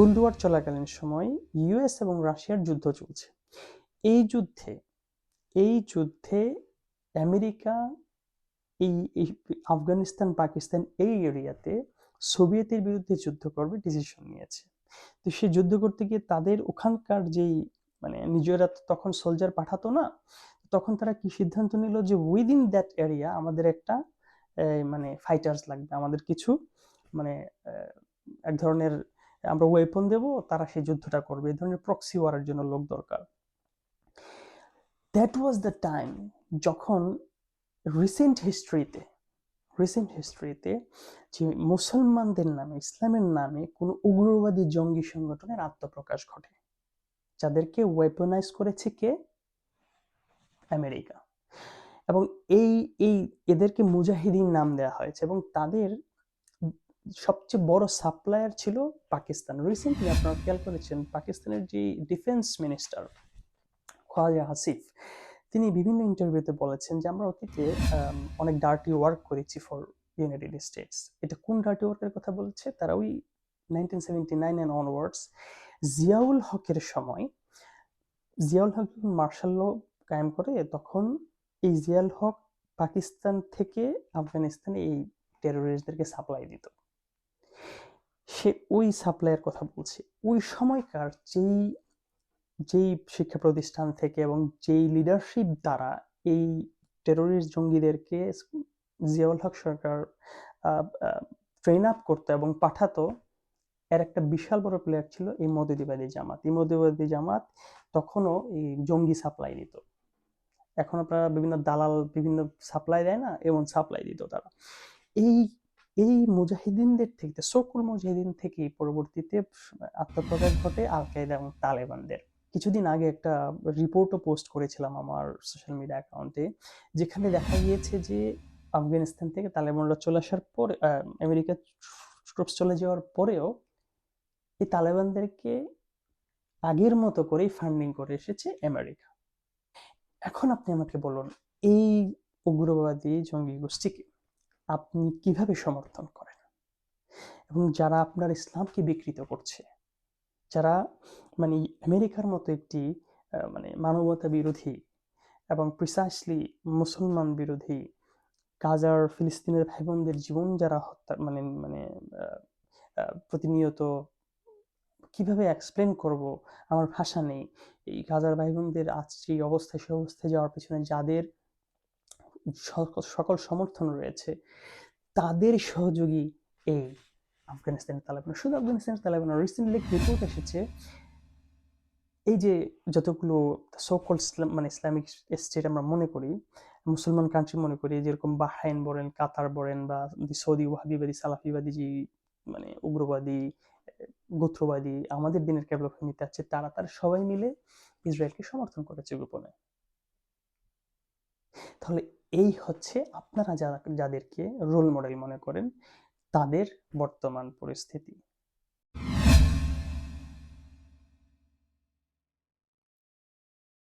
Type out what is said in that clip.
Cold war চলাকালীন সময় US এবং রাশিয়ার যুদ্ধ চলছে। এই যুদ্ধে এই যুদ্ধে আমেরিকা, এই আফগানিস্তান, পাকিস্তান এই এরিয়াতে সোভিয়েতের বিরুদ্ধে যুদ্ধ করবে ডিসিশন নিয়েছে। তো সে যুদ্ধ করতে গিয়ে তাদের ওখানকার যেই মানে নিজেরা তখন সোলজার পাঠাতো না, তখন তারা কি সিদ্ধান্ত নিল যে উইদিন দ্যাট এরিয়া আমাদের একটা মানে ফাইটার্স লাগবে, আমাদের কিছু মানে এক ধরনের আমরা ওয়েপন দেব, তারা সেই যুদ্ধটা করবে। এই ধরনের প্রক্সি ওয়ারের জন্য লোক দরকার। দ্যাট ওয়াজ দ্য টাইম যখন রিসেন্ট হিস্ট্রিতে রিসেন্ট হিস্ট্রিতে যে মুসলমানদের নামে, ইসলামের নামে কোনো উগ্রবাদী জঙ্গি সংগঠনের আত্মপ্রকাশ ঘটে। যাদেরকে ওয়েপনাইজ করেছে কে? আমেরিকা। এবং এই এই এদেরকে মুজাহিদিন নাম দেওয়া হয়েছে এবং তাদের সবচেয়ে বড় সাপ্লায়ার ছিল পাকিস্তান। রিসেন্টলি আপনারা খেয়াল করেছেন, পাকিস্তানের যে ডিফেন্স মিনিস্টার খোয়াজা হাসিফ, তিনি বিভিন্ন ইন্টারভিউতে বলেছেন যে, আমরা অতীতে অনেক ডার্টি ওয়ার্ক করেছি ফর ইউনাইটেড স্টেটস এটা কোন ডার্টি ওয়ার্কের কথা বলছে? তারা ওই nineteen seventy nine and onwards Ziaul হকের সময়, জিয়াউল হক মার্শাল ল কায়েম করে, তখন এই জিয়াউল হক পাকিস্তান থেকে আফগানিস্তানে এই টেরোরিস্টদেরকে সাপ্লাই দিত। সে ওই সাপ্লাইয়ের কথা বলছে। ওই সময়কার যেই যেই শিক্ষা প্রতিষ্ঠান থেকে এবং যেই লিডারশিপ দ্বারা এই টেরোরিস্ট জঙ্গিদেরকে জিয়াউল হক সরকার ট্রেন আপ করতো এবং পাঠাতো, এর একটা বিশাল বড় প্লেয়ার ছিল এই মদুদিবাদী জামাত। এই মদুদিবাদী জামাত তখনও এই জঙ্গি সাপ্লাই দিত। এখন আপনারা বিভিন্ন দালাল বিভিন্ন সাপ্লাই দেয় না, এমন সাপ্লাই দিত তারা। এই এই মুজাহিদিনদের থেকে সকল মুজাহিদিন থেকে পরবর্তীতে আত্মপ্রকাশ ঘটে আল কায়দা এবং তালেবানদের। কিছুদিন আগে একটা রিপোর্টও পোস্ট করেছিলাম আমার সোশ্যাল মিডিয়া অ্যাকাউন্টে যেখানে দেখা গিয়েছে যে আফগানিস্তান থেকে তালেবানরা চলে আসার পর আমেরিকা ট্রুপস চলে যাওয়ার পরেও এই তালেবানদেরকে আগের মতো করেই ফান্ডিং করে এসেছে আমেরিকা। এখন আপনি আমাকে বলুন, এই উগ্রবাদী জঙ্গি গোষ্ঠীকে আপনি কীভাবে সমর্থন করেন? এবং যারা আপনার ইসলামকে বিকৃত করছে, যারা মানে আমেরিকার মতো একটি মানে মানবতা বিরোধী এবং প্রিসাইসলি মুসলমান বিরোধী গাজার ফিলিস্তিনের ভাই বোনদের জীবন যারা হত্যা মানে মানে প্রতিনিয়ত কীভাবে এক্সপ্লেন করব? আমার ভাষা নেই। এই গাজার ভাই বোনদের আজ যে অবস্থায় সে অবস্থায় যাওয়ার পেছনে যাদের সকল সমর্থন রয়েছে। তাদের সহযোগী এই আফগানিস্তানের তালেবান। শুধু আফগানিস্তানের তালেবান রিসেন্টলি রিপোর্ট এসেছে, এই যে যতগুলো সকল ইসলাম মানে ইসলামিক স্টেট আমরা মনে করি, মুসলমান কান্ট্রি মনে করি, যেরকম বাহাইন বলেন কাতার বলেন, বা সৌদি ওয়াহাবিবাদী সালাফিবাদী যে মানে উগ্রবাদী, গোত্রবাদী, আমাদের দিনের ক্যাবলফেমিতে আছে, তারা তারা সবাই মিলে ইসরায়েলকে সমর্থন করেছে গোপনে। তাহলে এই হচ্ছে আপনারা যারা যাদেরকে রোল মডেল মনে করেন তাদের বর্তমান পরিস্থিতি।